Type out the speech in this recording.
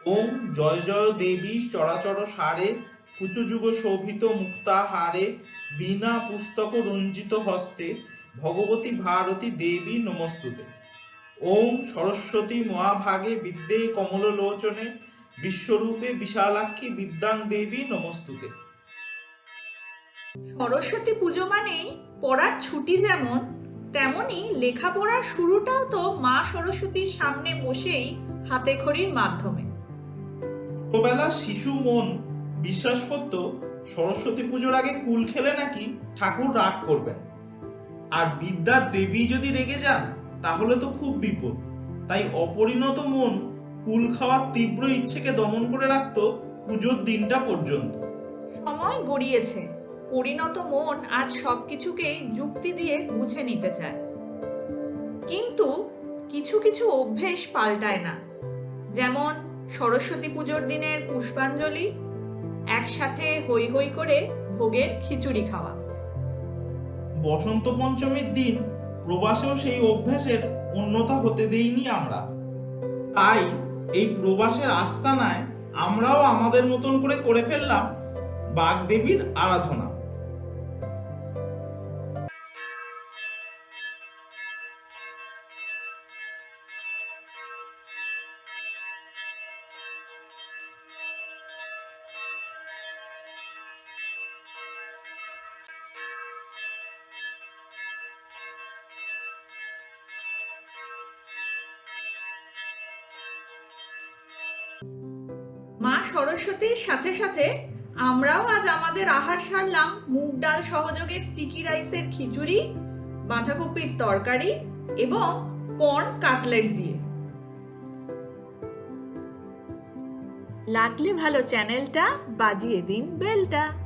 ওম জয় জয় দেবী চরাচর সারে, কুচযুগ শোভিত মুক্তা হারে, বীণা পুস্তক রঞ্জিত হস্তে, ভগবতী ভারতী দেবী নমস্তুতে। ওম সরস্বতী মহাভাগে বিদ্যে কমললোচনে, বিশ্বরূপে বিশালাক্ষী বিদ্যাং দেবী নমস্তুতে। সরস্বতী পুজো মানেই পড়ার ছুটি যেমন, তেমনি লেখাপড়ার শুরুটাও তো মা সরস্বতীর সামনে বসেই হাতে খড়ির মাধ্যমে। ছোটবেলা শিশু মন বিশ্বাস করত সরস্বতী পুজোর আগে কুল খেলে নাকি ঠাকুর রাগ করবেন। আর বিদ্যার দেবী যদি রেগে যান, তাহলে তো খুব বিপদ। তাই অপরিণত মন কুল খাওয়ার তীব্র ইচ্ছেকে দমন করে রাখতো পুজোর দিনটা পর্যন্ত। সময় গড়িয়েছে। পরিণত মন আর সবকিছুকেই যুক্তি দিয়ে বুঝে নিতে চায়। কিন্তু কিছু কিছু অভ্যেস পাল্টায় না। যেমন সরস্বতী পুজোর দিনের পুষ্পাঞ্জলি, একসাথে হই হই করে ভোগের খিচুড়ি খাওয়া। বসন্ত পঞ্চমীর দিন প্রবাসেও সেই অভ্যাসের অন্যতা হতে দেইনি আমরা। তাই এই প্রবাসের আস্তানায় আমরাও আমাদের মতন করে করে ফেললাম বাগদেবীর আরাধনা। মা সরস্বতীর সাথে সাথে আমরাও আজ আমাদের আহার সারলাম। মুগ ডাল সহযোগে স্টিকি রাইসের খিচুড়ি, বাঁধাকপির তরকারি এবং কর্ন কাটলেট দিয়ে। লাগলে ভালো চ্যানেলটা বাজিয়ে দিন বেলটা